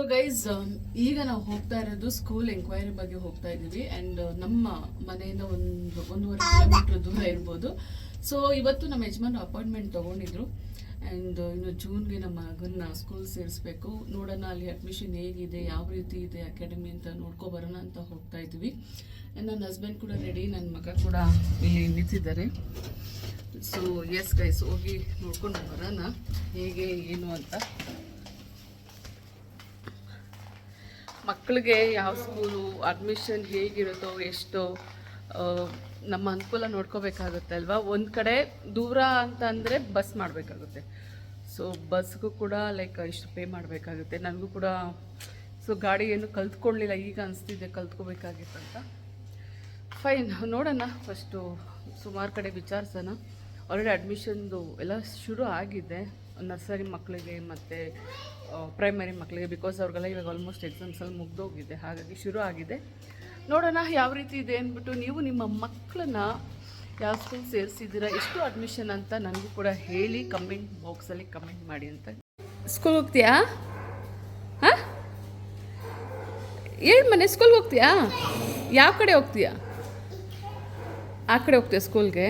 So guys ಈಗ ನಾವು ಹೋಗ್ತಾ ಇರೋದು ಸ್ಕೂಲ್ ಎಂಕ್ವೈರಿ ಬಗ್ಗೆ ಹೋಗ್ತಾ ಇದ್ದೀವಿ. ಆ್ಯಂಡ್ ನಮ್ಮ ಮನೆಯಿಂದ ಒಂದು, ಒಂದೂವರೆ ಕಿಲೋಮೀಟರ್ ದೂರ ಇರ್ಬೋದು. ಸೊ ಇವತ್ತು ನಮ್ಮ ಯಜಮಾನ್ ಅಪಾಯಿಂಟ್ಮೆಂಟ್ ತೊಗೊಂಡಿದ್ರು. ಆ್ಯಂಡ್ ಇನ್ನು ಜೂನ್ಗೆ ನಮ್ಮ ಮಗನ್ನ ಸ್ಕೂಲ್ ಸೇರಿಸ್ಬೇಕು. ನೋಡೋಣ ಅಲ್ಲಿ ಅಡ್ಮಿಷನ್ ಹೇಗಿದೆ, ಯಾವ ರೀತಿ ಇದೆ ಅಕಾಡೆಮಿ ಅಂತ ನೋಡ್ಕೊಬರೋಣ ಅಂತ ಹೋಗ್ತಾ ಇದ್ವಿ ನನ್ನ ಹಸ್ಬೆಂಡ್ ಕೂಡ ರೆಡಿ ನನ್ನ ಮಗ ಕೂಡ ಇಲ್ಲಿ ನಿಂತಿದ್ದಾರೆ. ಸೊ ಎಸ್ ಗೈಸ್ ಹೋಗಿ ನೋಡ್ಕೊಂಡು ಬರೋಣ. ಹೇಗೆ, ಏನು ಅಂತ. ಮಕ್ಕಳಿಗೆ ಯಾವ ಸ್ಕೂಲು ಅಡ್ಮಿಷನ್ ಹೇಗಿರುತ್ತೋ ಎಷ್ಟೋ ನಮ್ಮ ಅನುಕೂಲ ನೋಡ್ಕೋಬೇಕಾಗುತ್ತೆ ಅಲ್ವಾ? ಒಂದು ಕಡೆ ದೂರ ಅಂತ ಅಂದರೆ ಬಸ್ ಮಾಡಬೇಕಾಗುತ್ತೆ. ಸೊ ಬಸ್ಗೂ ಕೂಡ ಲೈಕ್ ಇಷ್ಟು ಪೇ ಮಾಡಬೇಕಾಗುತ್ತೆ. ನನಗೂ ಕೂಡ ಸೊ ಗಾಡಿ ಏನು ಕಲ್ತ್ಕೊಳ್ಳಿಲ್ಲ ಈಗ ಅನಿಸ್ತಿದೆ ಅಂತ. ಫೈನ್ ನೋಡೋಣ ಫಸ್ಟು ಸುಮಾರು ಕಡೆ ವಿಚಾರಿಸೋಣ. ಆಲ್ರೆಡಿ ಅಡ್ಮಿಷನ್ದು ಎಲ್ಲ ಶುರು ಆಗಿದೆ. ನರ್ಸರಿ ಮಕ್ಕಳಿಗೆ ಮತ್ತು ಪ್ರೈಮರಿ ಮಕ್ಕಳಿಗೆ ಬಿಕಾಸ್ ಅವ್ರಿಗೆಲ್ಲ ಇವಾಗ ಆಲ್ಮೋಸ್ಟ್ ಎಕ್ಸಾಮ್ಸಲ್ಲಿ ಮುಗ್ದೋಗಿದೆ. ಹಾಗಾಗಿ ಶುರು ಆಗಿದೆ. ನೋಡೋಣ ಯಾವ ರೀತಿ ಇದೆ ಅಂದ್ಬಿಟ್ಟು ನೀವು ನಿಮ್ಮ ಮಕ್ಕಳನ್ನ ಯಾವ ಸ್ಕೂಲ್ ಸೇರಿಸಿದ್ದೀರಾ, ಎಷ್ಟು ಅಡ್ಮಿಷನ್ ಅಂತ ನನಗೂ ಕೂಡ ಹೇಳಿ ಕಮೆಂಟ್ ಬಾಕ್ಸಲ್ಲಿ ಕಮೆಂಟ್ ಮಾಡಿ ಅಂತ. ಸ್ಕೂಲ್ ಹೋಗ್ತೀಯಾ? ಹಾಂ? ಹೇಳಿ ಮನೆ ಸ್ಕೂಲ್ಗೆ ಹೋಗ್ತೀಯಾ? ಯಾವ ಕಡೆ ಹೋಗ್ತೀಯಾ? ಆ ಕಡೆ ಹೋಗ್ತೀಯಾ ಸ್ಕೂಲ್ಗೆ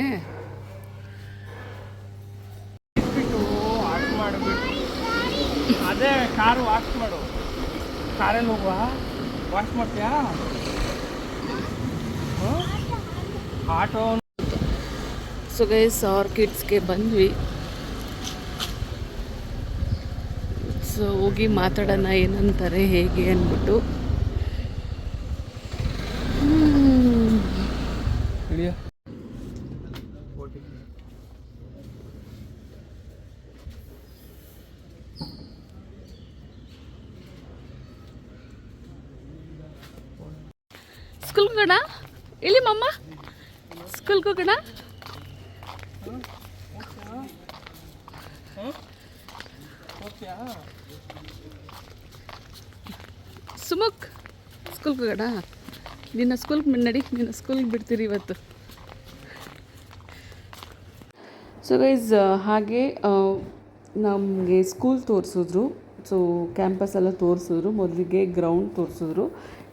ಅದೇ ಕಾರು ವಾಶ್ ಮಾಡು. ಕಾರಲ್ಲಿ ಹೋಗುವ? ವಾಶ್ ಮಾಡ್ತೀಯಾ? ಆಟೋ ಸೊ ಗೈಸ್ ಆರ್ಕಿಡ್ಸ್ಗೆ ಬಂದ್ವಿ. ಸೊ ಹೋಗಿ ಮಾತಾಡೋಣ ಏನಂತಾರೆ, ಹೇಗೆ ಅಂದ್ಬಿಟ್ಟು. ಸ್ಕೂಲ್ಗೆ ಹೋಗೋಣ? ಇಲ್ಲಿ ಮಮ್ಮ ಸ್ಕೂಲ್ಗೆ ಹೋಗೋಣ? ಸುಮುಕ್ ಸ್ಕೂಲ್ಗೆ ಹೋಗೋಣ? ನಿನ್ನ ಸ್ಕೂಲ್ಗೆ ನಡಿ ನಿನ್ನ ಸ್ಕೂಲ್ಗೆ ಬಿಡ್ತೀರಿ ಇವತ್ತು. ಸೊ ಗೈಸ್ ಹಾಗೆ ನಮಗೆ ಸ್ಕೂಲ್ ತೋರಿಸಿದ್ರು. ಸೊ ಕ್ಯಾಂಪಸ್ ಎಲ್ಲ ತೋರಿಸಿದ್ರು. ಮೊದಲಿಗೆ ಗ್ರೌಂಡ್ ತೋರಿಸಿದ್ರು.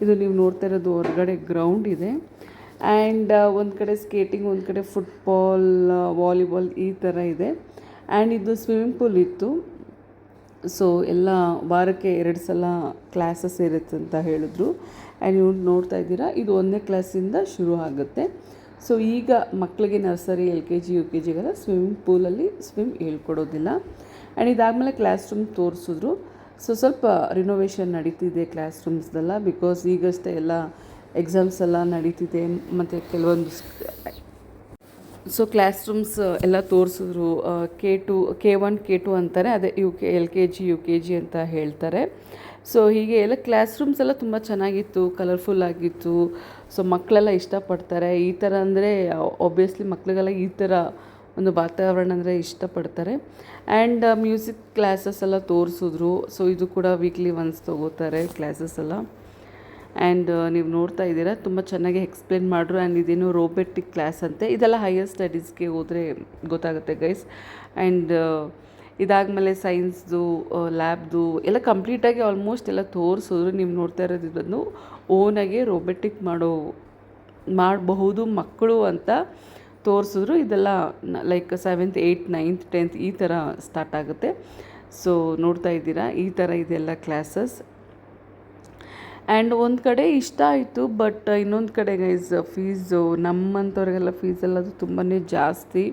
ಇದು ನೀವು ನೋಡ್ತಾ ಇರೋದು ಹೊರಗಡೆ ಗ್ರೌಂಡ್ ಇದೆ. ಆ್ಯಂಡ್ ಒಂದು ಕಡೆ ಸ್ಕೇಟಿಂಗ್ ಒಂದು ಕಡೆ ಫುಟ್ಬಾಲ್ ವಾಲಿಬಾಲ್ ಈ ಥರ ಇದೆ. ಆ್ಯಂಡ್ ಇದು ಸ್ವಿಮ್ಮಿಂಗ್ ಪೂಲ್ ಇತ್ತು. ಸೊ ಎಲ್ಲ ವಾರಕ್ಕೆ ಎರಡು ಸಲ ಕ್ಲಾಸಸ್ ಇರುತ್ತೆ ಅಂತ ಹೇಳಿದ್ರು. ಆ್ಯಂಡ್ ನೀವು ನೋಡ್ತಾ ಇದ್ದೀರಾ, ಇದು ಒಂದನೇ ಕ್ಲಾಸಿಂದ ಶುರು ಆಗುತ್ತೆ. ಸೊ ಈಗ ಮಕ್ಕಳಿಗೆ nursery, L K G, U K ಜಿಗೆಲ್ಲ swimming ಪೂಲಲ್ಲಿ ಸ್ವಿಮ್ ಹೇಳ್ಕೊಡೋದಿಲ್ಲ. ಆ್ಯಂಡ್ ಇದಾದಮೇಲೆ ಕ್ಲಾಸ್ ರೂಮ್ ತೋರಿಸಿದ್ರು. ಸೊ ಸ್ವಲ್ಪ ರಿನೋವೇಷನ್ ನಡೀತಿದೆ ಕ್ಲಾಸ್ ರೂಮ್ಸ್ದೆಲ್ಲ ಬಿಕಾಸ್ ಈಗಷ್ಟೇ ಎಲ್ಲ ಎಕ್ಸಾಮ್ಸ್ ಎಲ್ಲ ನಡೀತಿದೆ ಮತ್ತು ಕೆಲವೊಂದು ಸೊ ಕ್ಲಾಸ್ ರೂಮ್ಸ್ ಎಲ್ಲ ತೋರಿಸಿದ್ರು. K two K one K two ಅಂತಾರೆ. ಅದೇ U K L K G U K G ಅಂತ ಹೇಳ್ತಾರೆ. ಸೊ ಹೀಗೆ ಎಲ್ಲ ಕ್ಲಾಸ್ ರೂಮ್ಸ್ ಎಲ್ಲ ತುಂಬ ಚೆನ್ನಾಗಿತ್ತು ಕಲರ್ಫುಲ್ ಆಗಿತ್ತು. ಸೊ ಮಕ್ಕಳೆಲ್ಲ ಇಷ್ಟಪಡ್ತಾರೆ. ಈ ಥರ ಅಂದರೆ ಒಬ್ವಿಯಸ್ಲಿ ಮಕ್ಕಳಿಗೆಲ್ಲ ಈ ಥರ ಒಂದು ವಾತಾವರಣ ಅಂದರೆ ಇಷ್ಟಪಡ್ತಾರೆ. ಆ್ಯಂಡ್ ಮ್ಯೂಸಿಕ್ ಕ್ಲಾಸಸ್ ಎಲ್ಲ ತೋರಿಸಿದ್ರು. ಸೊ ಇದು ಕೂಡ ವೀಕ್ಲಿ ಒನ್ಸ್ ತೊಗೋತಾರೆ ಕ್ಲಾಸಸ್ ಎಲ್ಲ. ಆ್ಯಂಡ್ ನೀವು ನೋಡ್ತಾ ಇದ್ದೀರಾ, ತುಂಬ ಚೆನ್ನಾಗಿ ಎಕ್ಸ್ಪ್ಲೇನ್ ಮಾಡ್ರು. ಆ್ಯಂಡ್ ಇದೇನು ರೋಬೋಟಿಕ್ ಕ್ಲಾಸ್ ಅಂತೆ. ಇದೆಲ್ಲ ಹೈಯರ್ ಸ್ಟಡೀಸ್ಗೆ ಹೋದರೆ ಗೊತ್ತಾಗುತ್ತೆ ಗೈಸ್ ಆ್ಯಂಡ್ ಇದಾದಮೇಲೆ ಸೈನ್ಸ್ದು ಲ್ಯಾಬ್ದು ಎಲ್ಲ ಕಂಪ್ಲೀಟಾಗಿ ಆಲ್ಮೋಸ್ಟ್ ಎಲ್ಲ ತೋರಿಸಿದ್ರು. ನೀವು ನೋಡ್ತಾ ಇರೋದು ಇದನ್ನು ಓನಾಗೆ ರೋಬೋಟಿಕ್ ಮಾಡೋ, ಮಾಡಬಹುದು ಮಕ್ಕಳು ಅಂತ. ತೋರಿಸಿದ್ರು, ಇದೆಲ್ಲ like seventh eighth ninth tenth ಈ ಥರ ಸ್ಟಾರ್ಟ್ ಆಗುತ್ತೆ. ಸೊ ನೋಡ್ತಾ ಇದ್ದೀರಾ, ಈ ಥರ ಇದೆಲ್ಲ ಕ್ಲಾಸಸ್ ಆ್ಯಂಡ್ ಒಂದು ಕಡೆ ಇಷ್ಟ ಆಯಿತು ಬಟ್ ಇನ್ನೊಂದು ಕಡೆ ಗೈಸ್ ಫೀಸು ನಮ್ಮಂಥವ್ರಿಗೆಲ್ಲ ಫೀಸೆಲ್ಲ ಅದು ತುಂಬಾ ಜಾಸ್ತಿ.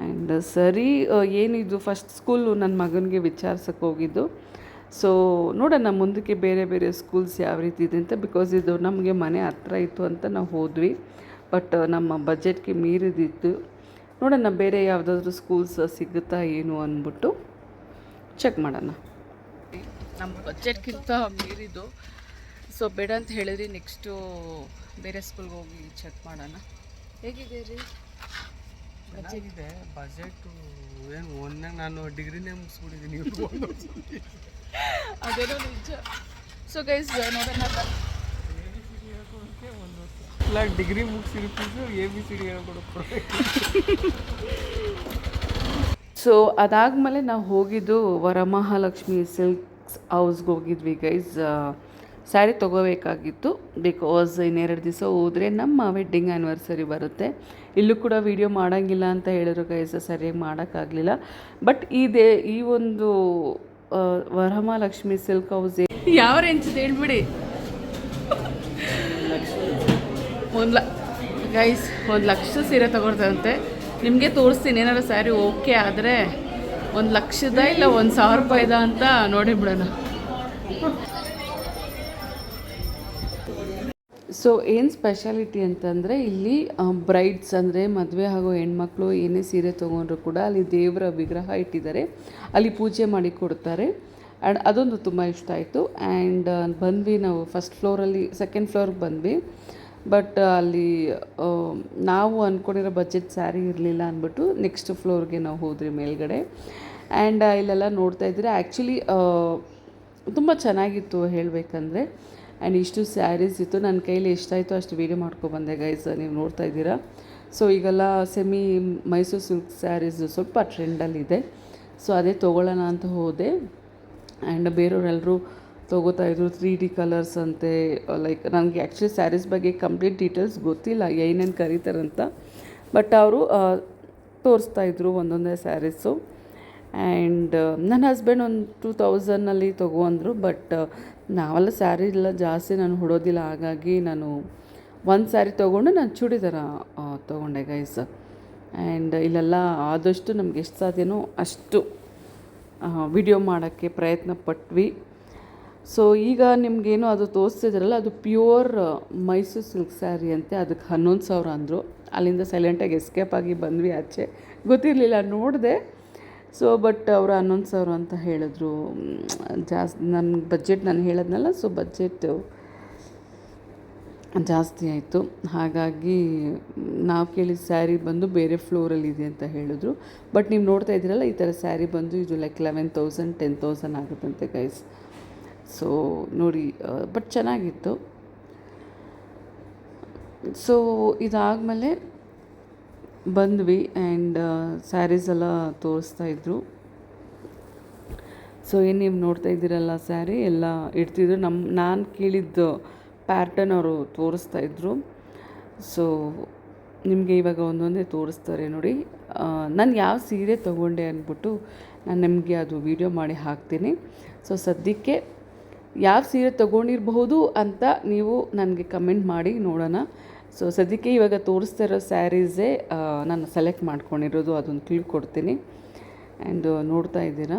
ಆ್ಯಂಡ್ ಸರಿ ಏನಿದು ಫಸ್ಟ್ ಸ್ಕೂಲು ನನ್ನ ಮಗನಿಗೆ ವಿಚಾರ್ಸಕ್ಕೆ ಹೋಗಿದ್ದು. ಸೊ ನೋಡೋಣ, ಮುಂದಕ್ಕೆ ಬೇರೆ ಬೇರೆ ಸ್ಕೂಲ್ಸ್ ಯಾವ ರೀತಿ ಇದೆ ಅಂತ ಬಿಕಾಸ್ ಇದು ನಮಗೆ ಮನೆ ಹತ್ರ ಇತ್ತು ಅಂತ ನಾವು ಹೋದ್ವಿ. ಬಟ್ ನಮ್ಮ ಬಜೆಟ್ಗೆ ಮೀರಿದಿತ್ತು. ನೋಡೋಣ ಬೇರೆ ಯಾವುದಾದ್ರೂ ಸ್ಕೂಲ್ಸ್ ಸಿಗುತ್ತಾ ಏನು ಅಂದ್ಬಿಟ್ಟು ಚೆಕ್ ಮಾಡೋಣ. ನಮ್ಮ ಬಜೆಟ್ಗಿಂತ ಮೀರಿದ್ದು. ಸೊ ಬೇಡ ಅಂತ ಹೇಳಿದ್ರಿ ನೆಕ್ಸ್ಟು ಬೇರೆ ಸ್ಕೂಲ್ಗೆ ಹೋಗಿ ಚೆಕ್ ಮಾಡೋಣ. ಹೇಗಿದೆ ರೀ? ಚೆನ್ನಾಗಿದೆ ಬಜೆಟು ಏನು ಒಂದೇ ನಾನು ಡಿಗ್ರಿನೇ ಮುಗಿಸ್ಬಿಟ್ಟಿದ್ದೀನಿ ಅದೇನೋ ನಿಜ. ಸೊ ಗೈಸ್ ನೋಡೋಣ. ಇಲ್ಲ degree ಮುಗಿಸಿರೋ fees A B C D so ಅದಾದಮೇಲೆ ನಾವು ಹೋಗಿದ್ದು ವರಮಹಾಲಕ್ಷ್ಮಿ ಸಿಲ್ಕ್ಸ್ ಹೌಸ್ಗೆ ಹೋಗಿದ್ವಿ ಗೈಸ್ ಸ್ಯಾರಿ ತೊಗೋಬೇಕಾಗಿತ್ತು. ಬಿಕಾಸ್ ಇನ್ನೆರಡು ದಿವಸ ಹೋದರೆ ನಮ್ಮ ವೆಡ್ಡಿಂಗ್ ಆ್ಯನಿವರ್ಸರಿ ಬರುತ್ತೆ. ಇಲ್ಲೂ ಕೂಡ ವೀಡಿಯೋ ಮಾಡೋಂಗಿಲ್ಲ ಅಂತ ಹೇಳಿದ್ರು ಗೈಸ್ ಸರಿಯಾಗಿ ಮಾಡೋಕ್ಕಾಗಲಿಲ್ಲ. ಬಟ್ ಇದೇ ಈ ಒಂದು ವರಮಹಾಲಕ್ಷ್ಮಿ ಸಿಲ್ಕ್ ಹೌಸ್ ಯಾವ ರೇಂಜ್ ಹೇಳ್ಬಿಡಿ. ಒಂದು ಲ ಗೈಸ್ ಒಂದು ಲಕ್ಷ ಸೀರೆ ತಗೊಳ್ತಾರಂತೆ. ನಿಮಗೆ ತೋರಿಸ್ತೀನಿ ಏನಾರು ಸ್ಯಾರಿ ಓಕೆ ಆದರೆ ಒಂದು ಲಕ್ಷದ ಇಲ್ಲ ಒಂದು ಸಾವಿರ ರೂಪಾಯಿದ ಅಂತ ನೋಡಿ ಬಿಡೋಣ ಸೊ ಏನು ಸ್ಪೆಷಾಲಿಟಿ ಅಂತಂದರೆ ಇಲ್ಲಿ ಬ್ರೈಡ್ಸ್ ಅಂದರೆ ಮದುವೆ ಆಗೋ ಹೆಣ್ಮಕ್ಳು ಏನೇ ಸೀರೆ ತೊಗೊಂಡ್ರು ಕೂಡ ಅಲ್ಲಿ ದೇವರ ವಿಗ್ರಹ ಇಟ್ಟಿದ್ದಾರೆ. ಅಲ್ಲಿ ಪೂಜೆ ಮಾಡಿ ಕೊಡ್ತಾರೆ. ಆ್ಯಂಡ್ ಅದೊಂದು ತುಂಬ ಇಷ್ಟ ಆಯಿತು. ಆ್ಯಂಡ್ ಬಂದ್ವಿ ನಾವು ಫಸ್ಟ್ ಫ್ಲೋರಲ್ಲಿ ಸೆಕೆಂಡ್ ಫ್ಲೋರ್ಗೆ ಬಂದ್ವಿ. ಬಟ್ ಅಲ್ಲಿ ನಾವು ಅಂದ್ಕೊಂಡಿರೋ ಬಜೆಟ್ ಸ್ಯಾರಿ ಇರಲಿಲ್ಲ ಅಂದ್ಬಿಟ್ಟು ನೆಕ್ಸ್ಟ್ ಫ್ಲೋರ್ಗೆ ನಾವು ಹೋದ್ರಿ ಮೇಲ್ಗಡೆ. ಆ್ಯಂಡ್ ಇಲ್ಲೆಲ್ಲ ನೋಡ್ತಾ ಇದ್ರೆ ಆ್ಯಕ್ಚುಲಿ ತುಂಬ ಚೆನ್ನಾಗಿತ್ತು ಹೇಳಬೇಕಂದ್ರೆ. ಆ್ಯಂಡ್ ಇಷ್ಟು ಸ್ಯಾರೀಸ್ ಇತ್ತು. ನನ್ನ ಕೈಲಿ ಎಷ್ಟಾಯಿತು ಅಷ್ಟು ವೀಡಿಯೋ ಮಾಡ್ಕೊಬಂದೆ ಗೈಸ್ ನೀವು ನೋಡ್ತಾ ಇದ್ದೀರಾ. ಸೊ ಈಗೆಲ್ಲ ಸೆಮಿ ಮೈಸೂರು ಸಿಲ್ಕ್ ಸ್ಯಾರೀಸ್ ಸ್ವಲ್ಪ ಟ್ರೆಂಡಲ್ಲಿದೆ ಸೊ ಅದೇ ತೊಗೊಳ್ಳೋಣ ಅಂತ ಹೋದೆ. ಆ್ಯಂಡ್ ಬೇರೆಯವರೆಲ್ಲರೂ ತೊಗೋತಾ ಇದ್ರು ತ್ರೀ ಡಿ ಕಲರ್ಸ್ ಅಂತೆ ಲೈಕ್ ನನಗೆ ಆ್ಯಕ್ಚುಲಿ ಸ್ಯಾರೀಸ್ ಬಗ್ಗೆ ಕಂಪ್ಲೀಟ್ ಡೀಟೇಲ್ಸ್ ಗೊತ್ತಿಲ್ಲ, ಏನೇನು ಕರೀತಾರಂತ. ಬಟ್ ಅವರು ತೋರಿಸ್ತಾ ಇದ್ರು ಒಂದೊಂದೇ ಸ್ಯಾರೀಸು ಆ್ಯಂಡ್ ನನ್ನ ಹಸ್ಬೆಂಡ್ ಒಂದು ಟೂ ತೌಸಂಡಲ್ಲಿ ತೊಗೊಂಡ್ರು ಬಟ್ ನಾವೆಲ್ಲ ಸ್ಯಾರಿ ಎಲ್ಲ ಜಾಸ್ತಿ ನಾನು ಹೊಡೋದಿಲ್ಲ, ಹಾಗಾಗಿ ನಾನು ಒಂದು ಸ್ಯಾರಿ ತೊಗೊಂಡು ನಾನು ಚೂಡಿದಾರ ತೊಗೊಂಡೆ ಗೈಸ್ ಆ್ಯಂಡ್ ಇಲ್ಲೆಲ್ಲ ಆದಷ್ಟು ನಮ್ಗೆ ಎಷ್ಟು ಸಾಧ್ಯನೋ ಅಷ್ಟು ವಿಡಿಯೋ ಮಾಡೋಕ್ಕೆ ಪ್ರಯತ್ನ ಪಟ್ವಿ. ಸೊ ಈಗ ನಿಮಗೇನು ಅದು ತೋರಿಸ್ತಿದ್ರಲ್ಲ ಅದು ಪ್ಯೂರ್ ಮೈಸೂರು ಸಿಲ್ಕ್ ಸ್ಯಾರಿ ಅಂತೆ, ಅದಕ್ಕೆ ಹನ್ನೊಂದು ಸಾವಿರ ಅಂದರು. ಅಲ್ಲಿಂದ ಸೈಲೆಂಟಾಗಿ ಎಸ್ಕೇಪ್ ಆಗಿ ಬಂದ್ವಿ ಆಚೆ. ಗೊತ್ತಿರಲಿಲ್ಲ, ನೋಡಿದೆ. ಸೊ ಬಟ್ ಅವರು ಹನ್ನೊಂದು ಸಾವಿರ ಅಂತ ಹೇಳಿದ್ರು. ಜಾಸ್ತಿ ನನ್ನ ಬಜೆಟ್ ನಾನು ಹೇಳದ್ನಲ್ಲ ಸೊ ಬಜೆಟ್ ಜಾಸ್ತಿ ಆಯಿತು. ಹಾಗಾಗಿ, ನಾವು ಕೇಳಿದ ಸ್ಯಾರಿ ಬಂದು ಬೇರೆ ಫ್ಲೋರಲ್ಲಿ ಇದೆ ಅಂತ ಹೇಳಿದ್ರು. ಬಟ್ ನೀವು ನೋಡ್ತಾ ಇದ್ದೀರಲ್ಲ, ಈ ಥರ ಸ್ಯಾರಿ ಬಂದು ಇದು like eleven thousand ten thousand ಆಗುತ್ತಂತೆ guys so ನೋಡಿ ಬಟ್ ಚೆನ್ನಾಗಿತ್ತು. ಸೊ ಇದಾದಮೇಲೆ ಬಂದ್ವಿ ಆ್ಯಂಡ್ ಸ್ಯಾರೀಸ್ ಎಲ್ಲ ತೋರಿಸ್ತಾ ಇದ್ರು. ಸೊ ಏನು ನೀವು ನೋಡ್ತಾ ಇದ್ದೀರಲ್ಲ ಸ್ಯಾರಿ ಎಲ್ಲ ಇಡ್ತಿದ್ರು. ನಮ್ಮ ನಾನು ಕೇಳಿದ್ದು ಪ್ಯಾಟರ್ನ್ ಅವರು ತೋರಿಸ್ತಾ ಇದ್ರು. ಸೊ ನಿಮಗೆ ಇವಾಗ ಒಂದೊಂದೇ ತೋರಿಸ್ತಾರೆ ನೋಡಿ. ನಾನು ಯಾವ ಸೀರೆ ತೊಗೊಂಡೆ ಅಂದ್ಬಿಟ್ಟು ನಾನು ನಿಮಗೆ ಅದು ವಿಡಿಯೋ ಮಾಡಿ ಹಾಕ್ತೀನಿ. ಸೊ ಸದ್ಯಕ್ಕೆ ಯಾವ ಸೀರೆ ತೊಗೊಂಡಿರಬಹುದು ಅಂತ ನೀವು ನನಗೆ ಕಮೆಂಟ್ ಮಾಡಿ ನೋಡೋಣ. ಸೊ ಸದ್ಯಕ್ಕೆ ಇವಾಗ ತೋರಿಸ್ತಾ ಇರೋ ಸ್ಯಾರೀಸೇ ನಾನು ಸೆಲೆಕ್ಟ್ ಮಾಡ್ಕೊಂಡಿರೋದು, ಅದೊಂದು ಅದನ್ನು ತಿಳ್ಕೊಡ್ತೀನಿ ಆ್ಯಂಡ್ ನೋಡ್ತಾ ಇದ್ದೀರಾ?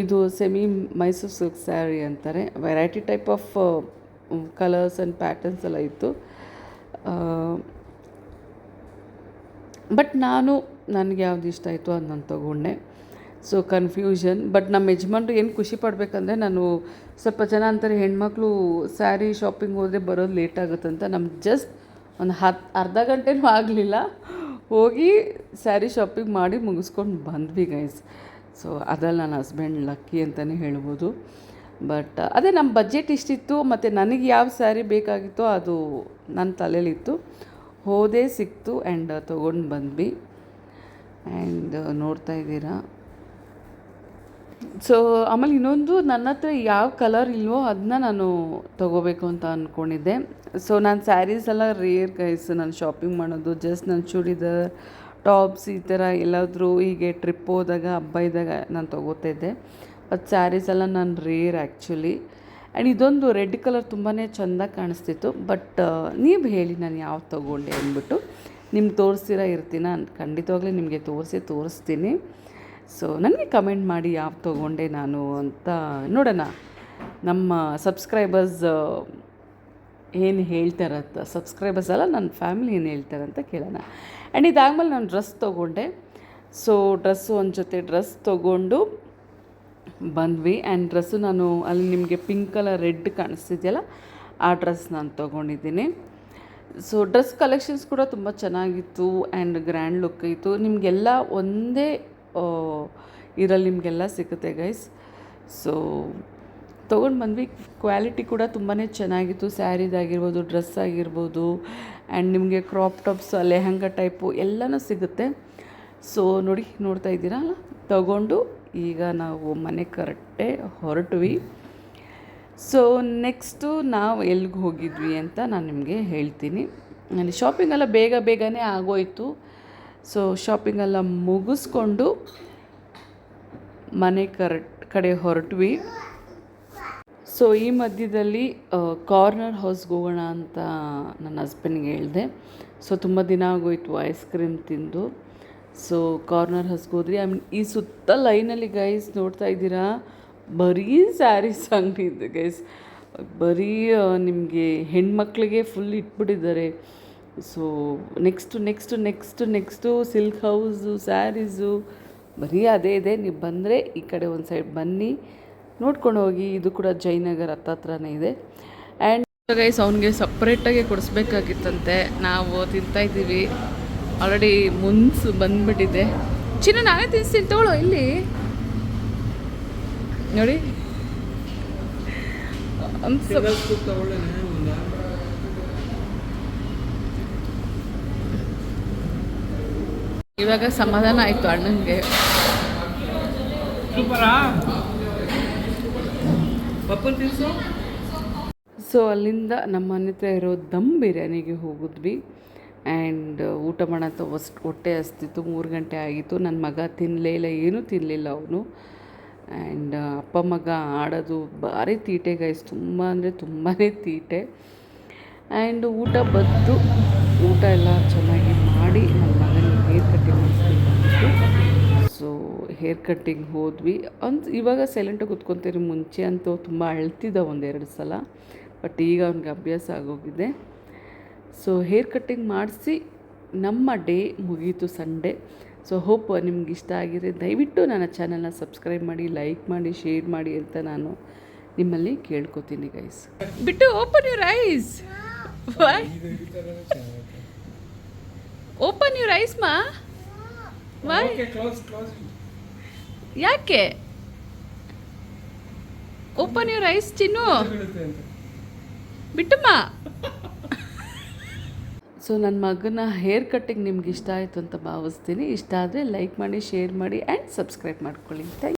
ಇದು ಸೆಮಿ ಮೈಸೂರು ಸಿಲ್ಕ್ ಸ್ಯಾರಿ ಅಂತಾರೆ. Variety type of colours and patterns ಎಲ್ಲ ಇತ್ತು. ಬಟ್ ನಾನು, ನನಗೆ ಯಾವ್ದು ಇಷ್ಟ ಆಯಿತು ಅದು ನಾನು ತೊಗೊಂಡೆ. ಸೊ ಕನ್ಫ್ಯೂಷನ್ ಬಟ್ ನಮ್ಮ ಯಜಮಾನ್ರು ಏನು ಖುಷಿ ಪಡಬೇಕಂದ್ರೆ ನಾನು ಸ್ವಲ್ಪ ಜನ ಅಂತಾರೆ, ಹೆಣ್ಮಕ್ಳು ಸ್ಯಾರಿ ಶಾಪಿಂಗ್ ಹೋದರೆ ಬರೋದು ಲೇಟ್ ಆಗುತ್ತಂತ ನಮ್ಗೆ ಜಸ್ಟ್ ಒಂದು ಹತ್ತು ಅರ್ಧ ಗಂಟೆನೂ ಆಗಲಿಲ್ಲ. ಹೋಗಿ ಸ್ಯಾರಿ ಶಾಪಿಂಗ್ ಮಾಡಿ ಮುಗಿಸ್ಕೊಂಡು ಬಂದ್ವಿ ಗೈಸ್ ಸೊ ಅದ್ರಲ್ಲಿ ನನ್ನ ಹಸ್ಬೆಂಡ್ ಲಕ್ಕಿ ಅಂತಲೇ ಹೇಳ್ಬೋದು. ಬಟ್ ಅದೇ ನಮ್ಮ ಬಜೆಟ್ ಇಷ್ಟಿತ್ತು, ಮತ್ತು ನನಗೆ ಯಾವ ಸ್ಯಾರಿ ಬೇಕಾಗಿತ್ತೋ ಅದು ನನ್ನ ತಲೆಯಲ್ಲಿತ್ತು ಹೋದೇ ಸಿಕ್ತು ಆ್ಯಂಡ್ ತೊಗೊಂಡು ಬಂದ್ವಿ. ಆ್ಯಂಡ್ ನೋಡ್ತಾ ಇದ್ದೀರಾ? ಸೊ ಆಮೇಲೆ ಇನ್ನೊಂದು ನನ್ನ ಹತ್ರ ಯಾವ ಕಲರ್ ಇಲ್ವೋ ಅದನ್ನ ನಾನು ತೊಗೋಬೇಕು ಅಂತ ಅಂದ್ಕೊಂಡಿದ್ದೆ ಸೊ ನಾನು ಸ್ಯಾರೀಸ್ ಎಲ್ಲ ರೇರ್ ಗೈಸ್ ನಾನು ಶಾಪಿಂಗ್ ಮಾಡೋದು ಜಸ್ಟ್ ನನ್ನ ಚೂಡಿದಾರ್ ಟಾಪ್ಸ್ ಈ ಥರ ಎಲ್ಲಾದರೂ ಹೀಗೆ ಟ್ರಿಪ್ ಹೋದಾಗ, ಹಬ್ಬ ಇದ್ದಾಗ ನಾನು ತೊಗೋತಾ ಇದ್ದೆ. ಬಟ್ ಸ್ಯಾರೀಸ್ ಎಲ್ಲ ನಾನು ರೇರ್ ಆ್ಯಕ್ಚುಲಿ ಆ್ಯಂಡ್ ಇದೊಂದು ರೆಡ್ ಕಲರ್ ತುಂಬಾ ಚೆಂದ ಕಾಣಿಸ್ತಿತ್ತು. ಬಟ್ ನೀವು ಹೇಳಿ ನಾನು ಯಾವ್ದು ತೊಗೊಂಡೆ ಅಂದ್ಬಿಟ್ಟು. ನಿಮ್ಗೆ ತೋರಿಸ್ತೀರಾ ಇರ್ತೀನ, ಖಂಡಿತವಾಗ್ಲೂ ನಿಮಗೆ ತೋರಿಸಿ ತೋರಿಸ್ತೀನಿ. ಸೊ ನನಗೆ ಕಮೆಂಟ್ ಮಾಡಿ ಯಾವ ತೊಗೊಂಡೆ ನಾನು ಅಂತ ನೋಡೋಣ. ನಮ್ಮ ಸಬ್ಸ್ಕ್ರೈಬರ್ಸ್ ಏನು ಹೇಳ್ತಾರಂತ ಸಬ್ಸ್ಕ್ರೈಬರ್ಸ್ ಅಲ್ಲ ನನ್ನ ಫ್ಯಾಮಿಲಿ ಏನು ಹೇಳ್ತಾರಂತ ಕೇಳೋಣ. ಆ್ಯಂಡ್ ಇದಾದಮೇಲೆ ನಾನು ಡ್ರೆಸ್ ತೊಗೊಂಡೆ. ಸೊ ಡ್ರೆಸ್ಸು ಒಂದು ಜೊತೆ ಡ್ರೆಸ್ ತೊಗೊಂಡು ಬಂದ್ವಿ. ಆ್ಯಂಡ್ ಡ್ರೆಸ್ಸು ನಾನು ಅಲ್ಲಿ ನಿಮಗೆ ಪಿಂಕ್ ಕಲರ್ ರೆಡ್ ಕಾಣಿಸ್ತಿದೆಯಲ್ಲ, ಆ ಡ್ರೆಸ್ ನಾನು ತೊಗೊಂಡಿದ್ದೀನಿ. ಸೊ ಡ್ರೆಸ್ ಕಲೆಕ್ಷನ್ಸ್ ಕೂಡ ತುಂಬ ಚೆನ್ನಾಗಿತ್ತು. ಆ್ಯಂಡ್ ಗ್ರ್ಯಾಂಡ್ ಲುಕ್ ಇತ್ತು. ನಿಮಗೆಲ್ಲ ಒಂದೇ ಇದರಲ್ಲಿ ನಿಮಗೆಲ್ಲ ಸಿಗುತ್ತೆ ಗೈಸ್ ಸೊ ತೊಗೊಂಡು ಬಂದ್ವಿ. ಕ್ವಾಲಿಟಿ ಕೂಡ ತುಂಬಾ ಚೆನ್ನಾಗಿತ್ತು. ಸ್ಯಾರಿದಾಗಿರ್ಬೋದು ಡ್ರೆಸ್ ಆಗಿರ್ಬೋದು ಆ್ಯಂಡ್ ನಿಮಗೆ ಕ್ರಾಪ್ ಟಾಪ್ಸ್ ಲೆಹಂಗ ಟೈಪು ಎಲ್ಲನೂ ಸಿಗುತ್ತೆ. ಸೊ ನೋಡಿ, ನೋಡ್ತಾ ಇದ್ದೀರಾ? ತಗೊಂಡು ಈಗ ನಾವು ಮನೆ ಕರೆಕ್ಟೇ ಹೊರಟ್ವಿ. ಸೊ ನೆಕ್ಸ್ಟು ನಾವು ಎಲ್ಲಿಗೆ ಹೋಗಿದ್ವಿ ಅಂತ ನಾನು ನಿಮಗೆ ಹೇಳ್ತೀನಿ. ನನಗೆ ಶಾಪಿಂಗ್ ಎಲ್ಲ ಬೇಗ ಬೇಗನೆ ಆಗೋಯ್ತು. ಸೊ ಶಾಪಿಂಗೆಲ್ಲ ಮುಗಿಸ್ಕೊಂಡು ಮನೆ ಕರೆಕ್ಟ್ ಕಡೆ ಹೊರಟ್ವಿ. ಸೊ ಈ ಮಧ್ಯದಲ್ಲಿ ಕಾರ್ನರ್ ಹೌಸ್ಗೆ ಹೋಗೋಣ ಅಂತ ನನ್ನ ಹಸ್ಬೆಂಡ್ಗೆ ಹೇಳಿದೆ. ಸೊ ತುಂಬ ದಿನ ಆಗೋಯ್ತು ಐಸ್ ಕ್ರೀಮ್ ತಿಂದು. ಸೊ ಕಾರ್ನರ್ ಹೌಸ್ಗೆ ಹೋದ್ರಿ ಐ ಮೀನ್ ಈ ಸುತ್ತ ಲೈನಲ್ಲಿ ಗೈಸ್ ನೋಡ್ತಾ ಇದ್ದೀರಾ? ಬರೀ ಸ್ಯಾರೀಸ್ ಅಂಗಡಿ ಇದೆ ಗೈಸ್ ಬರೀ ನಿಮಗೆ ಹೆಣ್ಮಕ್ಳಿಗೆ full ಇಟ್ಬಿಟ್ಟಿದ್ದಾರೆ. So next next next next silk house sarees ಬರೀ ಅದೇ ಇದೆ. ನೀವು ಬಂದರೆ ಈ ಕಡೆ ಒಂದು ಸೈಡ್ ಬನ್ನಿ. ನೋಡ್ಕೊಂಡು ಹೋಗಿ. ಇದು ಕೂಡ ಜಯನಗರ್ ಹತ್ತತ್ರನೇ ಇದೆ. ಆ್ಯಂಡ್ ಗೈಸ್ ಅವನಿಗೆ ಸಪ್ರೇಟಾಗಿ ಕೊಡಿಸ್ಬೇಕಾಗಿತ್ತಂತೆ. ನಾವು ತಿಂತಾಯಿದ್ದೀವಿ ಆಲ್ರೆಡಿ ಮುನ್ಸು ಬಂದುಬಿಟ್ಟಿದೆ. ಚಿನ್ನ, ನಾನೇ ತಿನ್ಸ್ತೀನಿ. ತಗೊಳ್ಳೋ, ಇಲ್ಲಿ. ನೋಡಿ ಒಂದ್ ಸ್ವಲ್ಪ- ಇವಾಗ ಸಮಾಧಾನ ಆಯಿತು ಅಣ್ಣನಿಗೆ. ಸೂಪರಾ? ಪಪ್ಪನ್ ತಿನ್ಸು. ಸೊ ಅಲ್ಲಿಂದ ನಮ್ಮ ಮನೆ ಹತ್ರ ಇರೋ ದಮ್ ಬಿರಿಯಾನಿಗೆ ಹೋಗಿದ್ವಿ. ಆ್ಯಂಡ್ ಊಟ ಮಾಡೋಂಥ ಹೊಸ್ಟ್ ಹೊಟ್ಟೆ ಹಸ್ತಿತ್ತು ಮೂರು ಗಂಟೆ ಆಗಿತ್ತು. ನನ್ನ ಮಗ ತಿನ್ನಲೇ ಇಲ್ಲ ಏನೂ ತಿನ್ನಲಿಲ್ಲ ಅವನು. ಆ್ಯಂಡ್ ಅಪ್ಪ ಮಗ ಆಡೋದು ಭಾರಿ ತೀಟೆ ಗೈಸ್ ತುಂಬ ಅಂದರೆ ತುಂಬಾ ತೀಟೆ. ಆ್ಯಂಡ್ ಊಟ ಬದ್ದು ಊಟ ಎಲ್ಲ ಚೆನ್ನಾಗಿ ಹೇರ್ ಕಟ್ಟಿಂಗ್ ಹೋದ್ವಿ. ಅಂತ ಇವಾಗ ಸೈಲೆಂಟಾಗಿ ಕುತ್ಕೊತೀರಿ ಮುಂಚೆ ಅಂತೂ ತುಂಬ ಅಳ್ತಿದ್ದ ಒಂದೆರಡು ಸಲ ಬಟ್ ಈಗ ಅವ್ನಿಗೆ ಅಭ್ಯಾಸ ಆಗೋಗಿದೆ. ಸೊ ಹೇರ್ ಕಟ್ಟಿಂಗ್ ಮಾಡಿಸಿ ನಮ್ಮ ಡೇ ಮುಗೀತು ಸಂಡೇ. ಸೊ ಹೋಪ್ ನಿಮ್ಗೆ ಇಷ್ಟ ಆಗಿದೆ. ದಯವಿಟ್ಟು ನನ್ನ ಚಾನಲ್ನ ಸಬ್ಸ್ಕ್ರೈಬ್ ಮಾಡಿ ಲೈಕ್ ಮಾಡಿ ಶೇರ್ ಮಾಡಿ ಅಂತ ನಾನು ನಿಮ್ಮಲ್ಲಿ ಕೇಳ್ಕೊತೀನಿ ಗೈಸ್ ಬಿಟ್ಟು open your eyes open your eyes ಮಾ. ವೈ ಕ್ಲೋಸ್ ಕ್ಲೋಸ್ ಯಾಕೆ? ಓಪನ್ ಯುವರ್ ಐಸ್ ಚಿನ್ನು ಬಿಟ್ಟಮ್ಮ. ಸೊ ನನ್ನ ಮಗನ ಹೇರ್ ಕಟ್ಟಿಂಗ್ ನಿಮ್ಗೆ ಇಷ್ಟ ಆಯಿತು ಅಂತ ಭಾವಿಸ್ತೀನಿ. ಇಷ್ಟ ಆದರೆ ಲೈಕ್ ಮಾಡಿ ಶೇರ್ ಮಾಡಿ ಆ್ಯಂಡ್ ಸಬ್ಸ್ಕ್ರೈಬ್ ಮಾಡ್ಕೊಳ್ಳಿ. ಥ್ಯಾಂಕ್